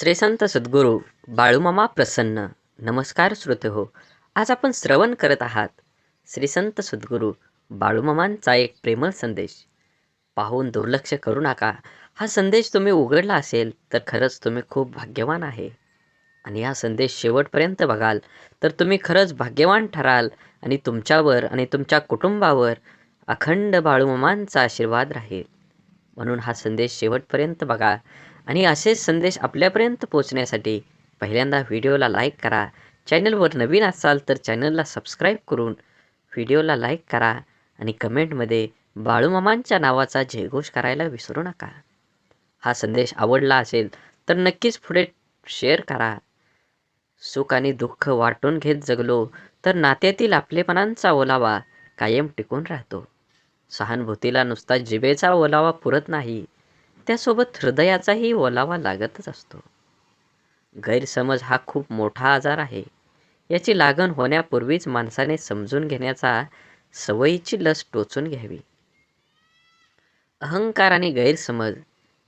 श्रीसंत सद्गुरू बाळूमामा प्रसन्न. नमस्कार श्रोते हो. आज आपण श्रवण करत आहात. श्रीसंत सद्गुरू बाळूमामांचा एक प्रेमळ संदेश. पाहून दुर्लक्ष करू नका. हा संदेश तुम्ही उघडला असेल तर खरंच तुम्ही खूप भाग्यवान आहे. आणि हा संदेश शेवटपर्यंत बघाल तर तुम्ही खरंच भाग्यवान ठराल आणि तुमच्यावर आणि तुमच्या कुटुंबावर अखंड बाळूमामांचा आशीर्वाद राहील. म्हणून हा संदेश शेवटपर्यंत बघा. आणि असेच संदेश आपल्यापर्यंत पोहोचण्यासाठी पहिल्यांदा व्हिडिओला लाईक करा. चॅनलवर नवीन असाल तर चॅनलला सबस्क्राईब करून व्हिडिओला लाईक करा आणि कमेंटमध्ये बाळूमामांच्या नावाचा जयघोष करायला विसरू नका. हा संदेश आवडला असेल तर नक्कीच पुढे शेअर करा. सुख आणि दुःख वाटून घेत जगलो तर नात्यातील आपलेपणांचा ओलावा कायम टिकून राहतो. सहानुभूतीला नुसता जिभेचा ओलावा पुरत नाही. त्यासोबत हृदयाचाही ओलावा लागतच असतो. गैरसमज हा खूप मोठा आजार आहे. याची लागण होण्यापूर्वीच माणसाने समजून घेण्याचा सवयीची लस टोचून घ्यावी. अहंकार आणि गैरसमज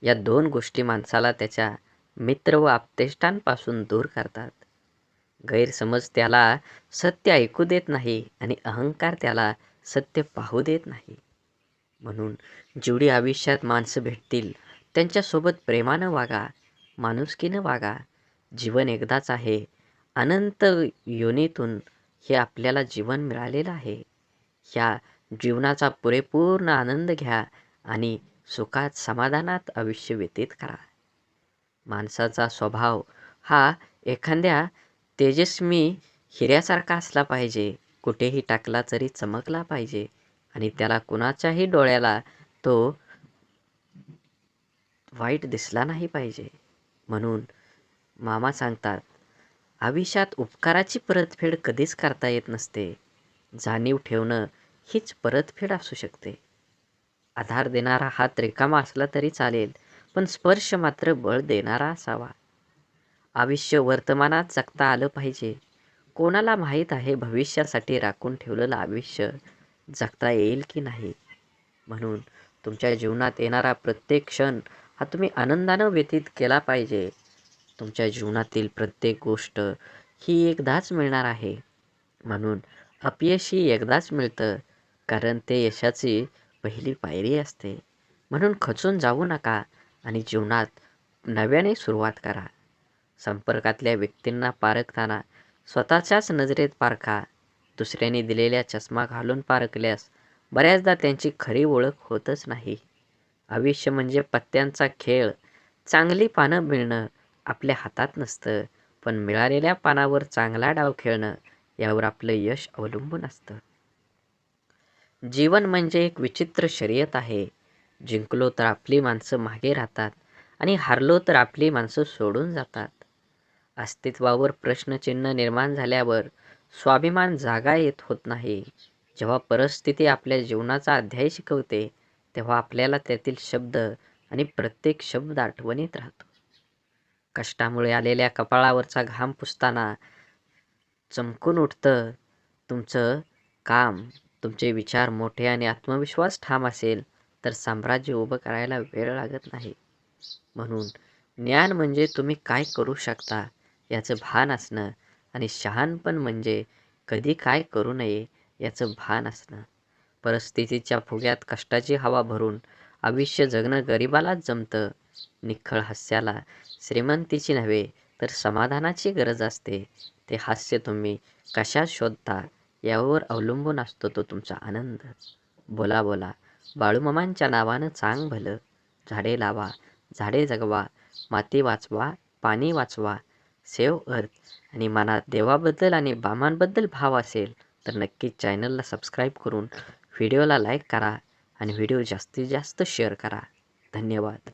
या दोन गोष्टी माणसाला त्याच्या मित्र व आपतेष्टांपासून दूर करतात. गैरसमज त्याला सत्य ऐकू देत नाही आणि अहंकार त्याला सत्य पाहू देत नाही. म्हणून जेवढी आयुष्यात माणसं भेटतील त्यांच्यासोबत प्रेमानं वागा माणुसकीनं वागा. जीवन एकदाच आहे. अनंत योनीतून हे आपल्याला जीवन मिळालेलं आहे. ह्या जीवनाचा पुरेपूर्ण आनंद घ्या आणि सुखात समाधानात आयुष्य व्यतीत करा. माणसाचा स्वभाव हा एखाद्या तेजस्वी हिऱ्यासारखा असला पाहिजे. कुठेही टाकला तरी चमकला पाहिजे. आणि त्याला कुणाच्याही डोळ्याला तो वाईट दिसला नाही पाहिजे. म्हणून मामा सांगतात आयुष्यात उपकाराची परतफेड कधीच करता येत नसते. जाणीव ठेवणं हीच परतफेड असू शकते. आधार देणारा हात रिकामा असला तरी चालेल पण स्पर्श मात्र बळ देणारा असावा. आयुष्य वर्तमानात जगता आलं पाहिजे. कोणाला माहीत आहे भविष्यासाठी राखून ठेवलेलं आयुष्य जगता येईल की नाही? म्हणून तुमच्या जीवनात येणारा प्रत्येक क्षण हा तुम्ही आनंदानं व्यतीत केला पाहिजे. तुमच्या जीवनातील प्रत्येक गोष्ट ही एकदाच मिळणार आहे. म्हणून अपयश ही एकदाच मिळतं कारण ते यशाची पहिली पायरी असते. म्हणून खचून जाऊ नका आणि जीवनात नव्याने सुरुवात करा. संपर्कातल्या व्यक्तींना पारखताना स्वतःच्याच नजरेत पारखा. दुसऱ्यांनी दिलेल्या चष्मा घालून पारखल्यास बऱ्याचदा त्यांची खरी ओळख होतच नाही. आयुष्य म्हणजे पत्त्यांचा खेळ. चांगली पानं मिळणं आपल्या हातात नसतं पण मिळालेल्या पानावर चांगला डाव खेळणं यावर आपलं यश अवलंबून असतं. जीवन म्हणजे एक विचित्र शर्यत आहे. जिंकलो तर आपली माणसं मागे राहतात आणि हारलो तर आपली माणसं सोडून जातात. अस्तित्वावर प्रश्नचिन्ह निर्माण झाल्यावर स्वाभिमान जागा येत होत नाही. जेव्हा परिस्थिती आपल्या जीवनाचा अध्याय शिकवते तेव्हा आपल्याला त्यातील शब्द आणि प्रत्येक शब्द आठवणीत राहतो. कष्टामुळे आलेल्या कपाळावरचा घाम पुसताना चमकून उठतं तुमचं काम तुमचे विचार मोठे आणि आत्मविश्वास ठाम असेल तर साम्राज्य उभं करायला वेळ लागत नाही. म्हणून ज्ञान म्हणजे तुम्ही काय करू शकता याचं भान असणं आणि शहाणपण म्हणजे कधी काय करू नये याचं भान असणं. परिस्थितीच्या फुग्यात कष्टाची हवा भरून आयुष्य जगणं गरिबालाच जमतं. निखळ हास्याला श्रीमंतीची नव्हे तर समाधानाची गरज असते. ते हास्य तुम्ही कशात शोधता यावर अवलंबून असतो तो तुमचा आनंद. बोला बोला बाळूमामांच्या नावानं चांग भलं. झाडे लावा झाडे जगवा माती वाचवा पाणी वाचवा सेव अर्थ आणि मनात देवाबद्दल आणि बामांबद्दल भाव असेल तर नक्कीच चॅनलला सबस्क्राईब करून व्हिडिओला लाईक करा आणि व्हिडिओ जास्तीत जास्त शेअर करा. धन्यवाद.